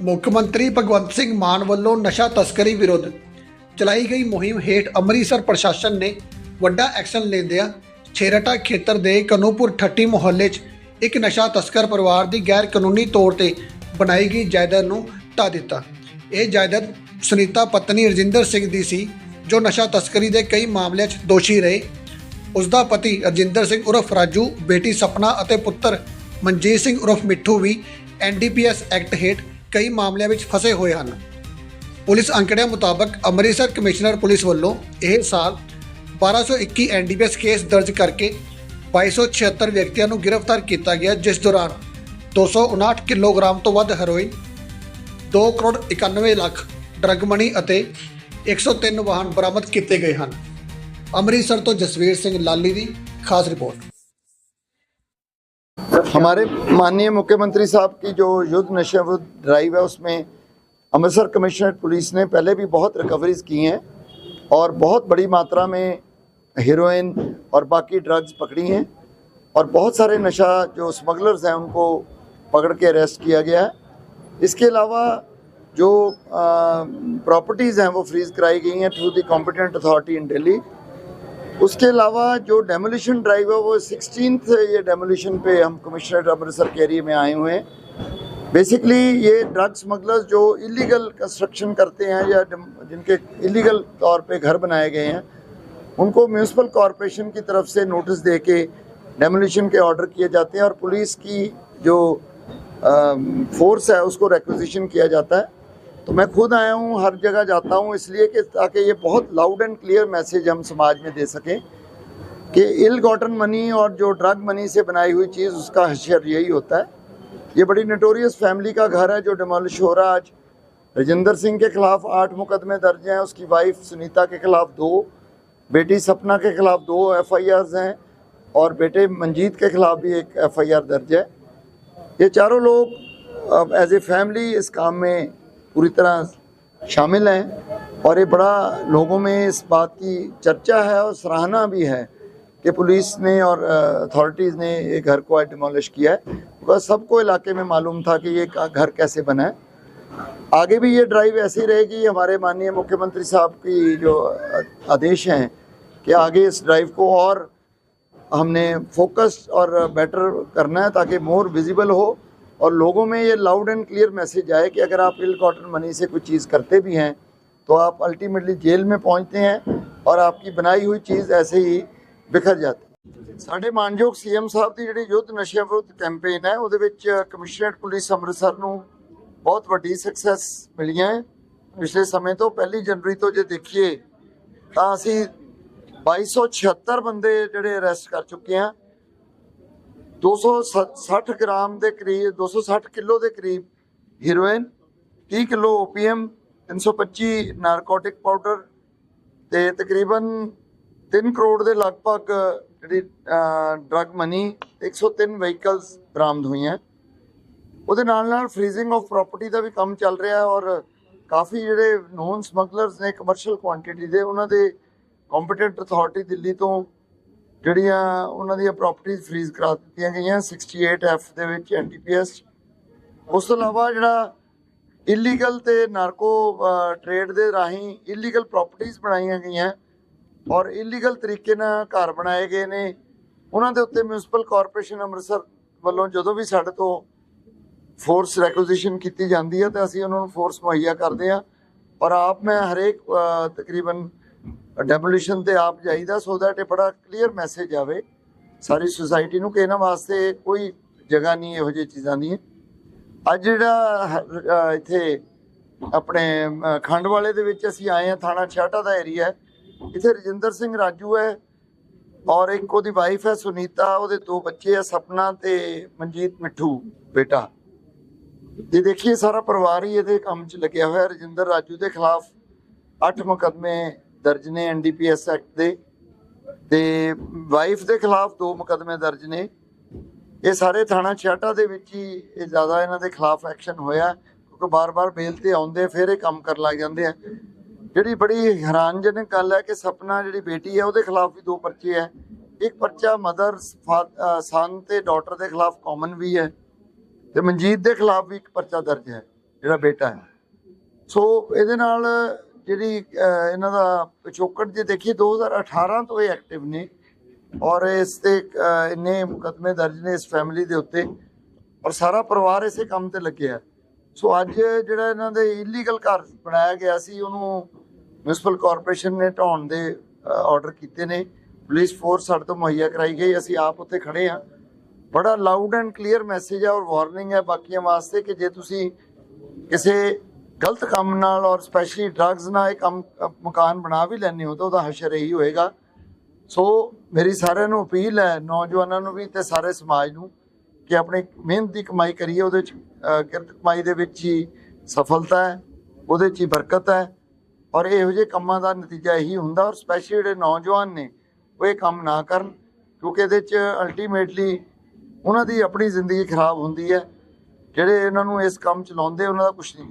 ਮੁੱਖ ਮੰਤਰੀ ਭਗਵੰਤ ਸਿੰਘ ਮਾਨ ਵੱਲੋਂ ਨਸ਼ਾ ਤਸਕਰੀ ਵਿਰੁੱਧ ਚਲਾਈ ਗਈ ਮੁਹਿੰਮ ਹੇਠ ਅੰਮ੍ਰਿਤਸਰ ਪ੍ਰਸ਼ਾਸਨ ਨੇ ਵੱਡਾ ਐਕਸ਼ਨ ਲੈਂਦਿਆਂ ਛੇਰਟਾ ਖੇਤਰ ਦੇ ਕਨੂਪੁਰ ਠੱਟੀ ਮੁਹੱਲੇ 'ਚ ਇੱਕ ਨਸ਼ਾ ਤਸਕਰ ਪਰਿਵਾਰ ਦੀ ਗੈਰ ਕਾਨੂੰਨੀ ਤੌਰ ਤੇ ਬਣਾਈ ਗਈ ਜਾਇਦਾਦ ਨੂੰ ਢਾਹ ਦਿੱਤਾ। ਇਹ ਜਾਇਦਾਦ ਸੁਨੀਤਾ ਪਤਨੀ ਰਜਿੰਦਰ ਸਿੰਘ ਦੀ ਸੀ, ਜੋ ਨਸ਼ਾ ਤਸਕਰੀ ਦੇ ਕਈ ਮਾਮਲਿਆਂ 'ਚ ਦੋਸ਼ੀ ਰਹੇ। ਉਸ ਦਾ ਪਤੀ ਰਜਿੰਦਰ ਸਿੰਘ ਉਰਫ ਰਾਜੂ, ਬੇਟੀ ਸਪਨਾ ਅਤੇ ਪੁੱਤਰ ਮਨਜੀਤ ਸਿੰਘ ਉਰਫ ਮਿੱਠੂ ਵੀ ਐਨਡੀਪੀਐਸ ਐਕਟ ਹੇਠ ਕਈ ਮਾਮਲਿਆਂ ਵਿੱਚ ਫਸੇ ਹੋਏ ਹਨ। ਪੁਲਿਸ ਅੰਕੜਿਆਂ ਮੁਤਾਬਕ ਅੰਮ੍ਰਿਤਸਰ ਕਮਿਸ਼ਨਰ ਪੁਲਿਸ ਵੱਲੋਂ ਇਹ ਸਾਲ 1221 ਐਨਡੀਪੀਐਸ ਕੇਸ ਦਰਜ ਕਰਕੇ 2276 ਵਿਅਕਤੀਆਂ ਨੂੰ ਗ੍ਰਿਫਤਾਰ ਕੀਤਾ ਗਿਆ, ਜਿਸ ਦੌਰਾਨ 259 ਕਿਲੋਗ੍ਰਾਮ ਤੋਂ ਵੱਧ heroin 2 crore 91 lakh drug money ਅਤੇ 103 ਵਾਹਨ ਬਰਾਮਦ ਕੀਤੇ ਗਏ ਹਨ। ਅੰਮ੍ਰਿਤਸਰ ਤੋਂ ਜਸਵੀਰ ਸਿੰਘ ਲਾਲੀ ਦੀ ਖਾਸ ਰਿਪੋਰਟ। हमारे माननीय मुख्यमंत्री साहब की जो युद्ध नशे ड्राइव है, उसमें अमृतसर कमिश्नरेट पुलिस ने पहले भी बहुत रिकवरीज की हैं और बहुत बड़ी मात्रा में हीरोइन और बाकी ड्रग्स पकड़ी हैं और बहुत सारे नशा जो स्मगलर्स हैं, उनको पकड़ के अरेस्ट किया गया है। इसके अलावा जो प्रॉपर्टीज़ हैं, वो फ्रीज कराई गई हैं through the competent authority in Delhi उसके अलावा जो डेमोलिशन ड्राइव है, वो सिक्सटीन ये डेमोलिशन पे हम कमिश्नरेट अमृतसर के एरिए में आए हुए हैं। बेसिकली ये ड्रग स्मगलर्स जो इलीगल कंस्ट्रक्शन करते हैं या जिनके इलीगल तौर पे घर बनाए गए हैं, उनको म्यूनसिपल कॉरपोरेशन की तरफ़ से नोटिस दे के डेमोलिशन के ऑर्डर किए जाते हैं और पुलिस की जो फोर्स है, उसको रेक्विजिशन किया जाता है। तो मैं खुद आया हूँ, हर जगह जाता हूँ, इसलिए कि ताकि ये बहुत लाउड एंड क्लियर मैसेज हम समाज में दे सकें कि इल गॉटन मनी और जो ड्रग मनी से बनाई हुई चीज़, उसका हशर यही होता है। ये बड़ी नटोरियस फैमिली का घर है जो डिमोलिश हो रहा आज। राजेंद्र सिंह के खिलाफ आठ मुकदमे दर्ज हैं, उसकी वाइफ सुनीता के खिलाफ दो, बेटी सपना के खिलाफ दो एफ़ हैं और बेटे मंजीत के खिलाफ भी एक एफआईआर दर्ज है। ये चारों लोग एज ए फैमिली इस काम में पूरी तरह शामिल हैं। और ये बड़ा लोगों में इस बात की चर्चा है और सराहना भी है कि पुलिस ने और अथॉरिटीज़ ने ये घर को आज डिमोलिश किया है। बिकॉज़ सबको इलाके में मालूम था कि ये घर कैसे बना है। आगे भी ये ड्राइव ऐसी रहेगी, हमारे माननीय मुख्यमंत्री साहब की जो आदेश हैं कि आगे इस ड्राइव को और हमने फोकस और बेटर करना है ताकि मोर विजिबल हो। और लोगों में ये लाउड एंड क्लियर मैसेज आए कि अगर आप इल कॉटन मनी से कोई चीज़ करते भी हैं तो आप अल्टीमेटली जेल में पहुंचते हैं और आपकी बनाई हुई चीज़ ऐसे ही ਬਿਖਰ ਜਾਂਦੀ ਸਾਡੇ ਮਾਨਯੋਗ ਸੀਐਮ ਸਾਹਿਬ ਦੀ ਜਿਹੜੀ ਯੁੱਧ ਨਸ਼ਿਆਂ ਵਿਰੁੱਧ ਕੈਂਪੇਨ ਹੈ ਉਹਦੇ ਵਿੱਚ ਕਮਿਸ਼ਨਰੇਟ ਪੁਲਿਸ ਅੰਮ੍ਰਿਤਸਰ ਨੂੰ ਬਹੁਤ ਵੱਡੀ ਸਕਸੈਸ ਮਿਲੀਆਂ ਹੈ ਪਿਛਲੇ ਸਮੇਂ ਤੋਂ ਪਹਿਲੀ ਜਨਵਰੀ ਤੋਂ ਜੇ ਦੇਖੀਏ ਤਾਂ ਅਸੀਂ 2276 ਬੰਦੇ ਜਿਹੜੇ ਅਰੈਸਟ ਕਰ ਚੁੱਕੇ ਹਾਂ 260 ਗ੍ਰਾਮ ਦੇ ਕਰੀਬ 260 ਕਿਲੋ ਦੇ ਕਰੀਬ heroin 30 kilo opium 325 narcotic powder ਤੇ ਤਕਰੀਬਨ 3 ਕਰੋੜ ਦੇ ਲਗਭਗ ਜਿਹੜੀ ਡਰਗ ਮਨੀ 103 ਵਹੀਕਲਸ ਬਰਾਮਦ ਹੋਈਆਂ। ਉਹਦੇ ਨਾਲ ਨਾਲ ਫ੍ਰੀਜ਼ਿੰਗ ਆਫ ਪ੍ਰਾਪਰਟੀ ਦਾ ਵੀ ਕੰਮ ਚੱਲ ਰਿਹਾ ਹੈ ਔਰ ਕਾਫੀ ਜਿਹੜੇ ਨੋਨ ਸਮਗਲਰਸ ਨੇ ਕਮਰਸ਼ੀਅਲ ਕੁਆਂਟੀਟੀ ਦੇ, ਉਹਨਾਂ ਦੇ ਕੰਪੀਟੈਂਟ ਅਥਾਰਟੀ ਦਿੱਲੀ ਤੋਂ ਜਿਹੜੀਆਂ ਉਹਨਾਂ ਦੀਆਂ ਪ੍ਰਾਪਰਟੀਆਂ ਫ੍ਰੀਜ਼ ਕਰਾ ਦਿੱਤੀਆਂ ਗਈਆਂ 68 ਐਫ ਦੇ ਵਿੱਚ ਐਨਟੀਪੀਐਸ ਉਸ ਤੋਂ ਇਲਾਵਾ ਜਿਹੜਾ ਇਲੀਗਲ ਤੇ ਨਾਰਕੋ ਟ੍ਰੇਡ ਦੇ ਰਾਹੀਂ ਇਲੀਗਲ ਪ੍ਰਾਪਰਟੀਆਂ ਬਣਾਈਆਂ ਗਈਆਂ ਔਰ ਇਲੀਗਲ ਤਰੀਕੇ ਨਾਲ ਘਰ ਬਣਾਏ ਗਏ ਨੇ। ਉਹਨਾਂ ਦੇ ਉੱਤੇ ਮਿਊਨਿਸਪਲ ਕਾਰਪੋਰੇਸ਼ਨ ਅੰਮ੍ਰਿਤਸਰ ਵੱਲੋਂ ਜਦੋਂ ਵੀ ਸਾਡੇ ਤੋਂ ਫੋਰਸ ਰੈਕੁਜੀਸ਼ਨ ਕੀਤੀ ਜਾਂਦੀ ਹੈ ਤਾਂ ਅਸੀਂ ਉਹਨਾਂ ਨੂੰ ਫੋਰਸ ਮੁਹੱਈਆ ਕਰਦੇ ਹਾਂ। ਔਰ ਆਪ ਮੈਂ ਹਰੇਕ ਤਕਰੀਬਨ ਡੈਮੋਲੀਸ਼ਨ ਤੇ ਆਪ ਜਾਈਦਾ ਸੋ ਦੈਟ ਇਹ ਬੜਾ ਕਲੀਅਰ ਮੈਸੇਜ ਆਵੇ। ਸਾਰੀ ਸੁਸਾਇਟੀ ਨੂੰ ਕਿ ਇਹਨਾਂ ਵਾਸਤੇ ਕੋਈ ਜਗ੍ਹਾ ਨਹੀਂ, ਇਹੋ ਜਿਹੀ ਚੀਜ਼ਾਂ ਦੀ। ਅੱਜ ਜਿਹੜਾ ਇੱਥੇ ਆਪਣੇ ਖੰਡ ਵਾਲੇ ਦੇ ਵਿੱਚ ਅਸੀਂ ਆਏ ਹਾਂ, ਥਾਣਾ ਛਾਟਾ ਦਾ ਏਰੀਆ ਇੱਥੇ ਰਜਿੰਦਰ ਸਿੰਘ ਰਾਜੂ ਹੈ ਔਰ ਇੱਕ ਉਹਦੀ ਵਾਈਫ ਹੈ, ਸੁਨੀਤਾ, ਉਹਦੇ ਦੋ ਬੱਚੇ ਹੈ, ਸਪਨਾ ਤੇ ਮਨਜੀਤ ਮਿੱਠੂ, ਬੇਟਾ। ਜੇ ਦੇਖੀਏ, ਸਾਰਾ ਪਰਿਵਾਰ ਹੀ ਇਹਦੇ ਕੰਮ 'ਚ ਲੱਗਿਆ ਹੋਇਆ। ਰਜਿੰਦਰ ਰਾਜੂ ਦੇ ਖਿਲਾਫ 8 ਮੁਕੱਦਮੇ ਦਰਜ ਨੇ ਐਨਡੀਪੀਐਸ ਐਕਟ ਦੇ। ਤੇ ਵਾਈਫ ਦੇ ਖਿਲਾਫ ਦੋ ਮੁਕੱਦਮੇ ਦਰਜ ਨੇ। ਇਹ ਸਾਰੇ ਥਾਣਾ ਛਾਟਾ ਦੇ ਵਿੱਚ ਹੀ ਇਹ ਜ਼ਿਆਦਾ ਇਹਨਾਂ ਦੇ ਖਿਲਾਫ ਐਕਸ਼ਨ ਹੋਇਆ, ਕਿਉਂਕਿ ਬਾਰ-ਬਾਰ ਬੇਲ ਤੇ ਆਉਂਦੇ, ਫਿਰ ਇਹ ਕੰਮ ਕਰਨ ਲੱਗ ਜਾਂਦੇ ਆ। ਜਿਹੜੀ ਬੜੀ ਹੈਰਾਨਜਨਕ ਗੱਲ ਹੈ ਕਿ ਸਪਨਾ ਜਿਹੜੀ ਬੇਟੀ ਹੈ, ਉਹਦੇ ਖਿਲਾਫ ਵੀ ਦੋ ਪਰਚੇ ਹੈ ਇੱਕ ਪਰਚਾ ਮਦਰ ਸਨ ਤੇ ਡਾਟਰ ਦੇ ਖਿਲਾਫ ਕਾਮਨ ਵੀ ਹੈ ਤੇ ਮਨਜੀਤ ਦੇ ਖਿਲਾਫ ਵੀ ਇੱਕ ਪਰਚਾ ਦਰਜ ਹੈ, ਜਿਹੜਾ ਬੇਟਾ ਹੈ। ਸੋ ਇਹਦੇ ਨਾਲ ਜਿਹੜੀ ਇਹਨਾਂ ਦਾ ਪਿਛੋਕੜ ਜੇ ਦੇਖੀਏ 2018 ਤੋਂ ਇਹ ਐਕਟਿਵ ਨੇ ਔਰ ਇਸ ਤੇ ਅਹ, ਇੰਨੇ ਮੁਕੱਦਮੇ ਦਰਜ ਨੇ ਇਸ ਫੈਮਿਲੀ ਦੇ ਉੱਤੇ ਔਰ ਸਾਰਾ ਪਰਿਵਾਰ ਇਸੇ ਕੰਮ ਤੇ ਲੱਗਿਆ। ਸੋ ਅੱਜ ਜਿਹੜਾ ਇਹਨਾਂ ਦੇ ਇਲੀਗਲ ਘਰ ਬਣਾਇਆ ਗਿਆ ਸੀ ਉਹਨੂੰ ਮਿਊਨਿਸਪਲ ਕਾਰਪੋਰੇਸ਼ਨ ਨੇ ਢਾਉਣ ਦੇ ਆਰਡਰ ਕੀਤੇ ਨੇ। ਪੁਲਿਸ ਫੋਰਸ ਸਾਡੇ ਤੋਂ ਮੁਹੱਈਆ ਕਰਾਈ ਗਈ ਅਸੀਂ ਆਪ ਉੱਥੇ ਖੜੇ ਆ ਬੜਾ ਲਾਊਡ ਐਂਡ ਕਲੀਅਰ ਮੈਸੇਜ ਹੈ ਔਰ ਵਾਰਨਿੰਗ ਹੈ ਬਾਕੀਆਂ ਵਾਸਤੇ ਕਿ ਜੇ ਤੁਸੀਂ ਕਿਸੇ ਗਲਤ ਕੰਮ ਨਾਲ ਔਰ ਸਪੈਸ਼ਲੀ ਡਰੱਗਸ ਨਾਲ ਇਹ ਕੰਮ ਮਕਾਨ ਬਣਾ ਵੀ ਲੈਣੇ ਹੋ ਤਾਂ ਉਹਦਾ ਹਸ਼ਰ ਇਹੀ ਹੋਏਗਾ। ਸੋ ਮੇਰੀ ਸਾਰਿਆਂ ਨੂੰ ਅਪੀਲ ਹੈ, ਨੌਜਵਾਨਾਂ ਨੂੰ ਵੀ ਤੇ ਸਾਰੇ ਸਮਾਜ ਨੂੰ ਕਿ ਆਪਣੀ ਮਿਹਨਤ ਦੀ ਕਮਾਈ ਕਰੀਏ, ਉਹਦੇ ਚ ਕਿਰਤ ਕਮਾਈ ਦੇ ਵਿੱਚ ਹੀ ਸਫਲਤਾ ਹੈ, ਉਹਦੇ ਚ ਹੀ ਬਰਕਤ ਹੈ। ਔਰ ਇਹੋ ਜਿਹੇ ਕੰਮਾਂ ਦਾ ਨਤੀਜਾ ਇਹੀ ਹੁੰਦਾ ਔਰ ਸਪੈਸ਼ਲੀ ਜਿਹੜੇ ਨੌਜਵਾਨ ਨੇ, ਉਹ ਇਹ ਕੰਮ ਨਾ ਕਰਨ, ਕਿਉਂਕਿ ਇਹਦੇ ਚ ਅਲਟੀਮੇਟਲੀ ਉਹਨਾਂ ਦੀ ਆਪਣੀ ਜ਼ਿੰਦਗੀ ਖਰਾਬ ਹੁੰਦੀ ਹੈ। ਜਿਹੜੇ ਇਹਨਾਂ ਨੂੰ ਇਸ ਕੰਮ ਚ ਲਾਉਂਦੇ, ਉਹਨਾਂ ਦਾ ਕੁਝ ਨਹੀਂ।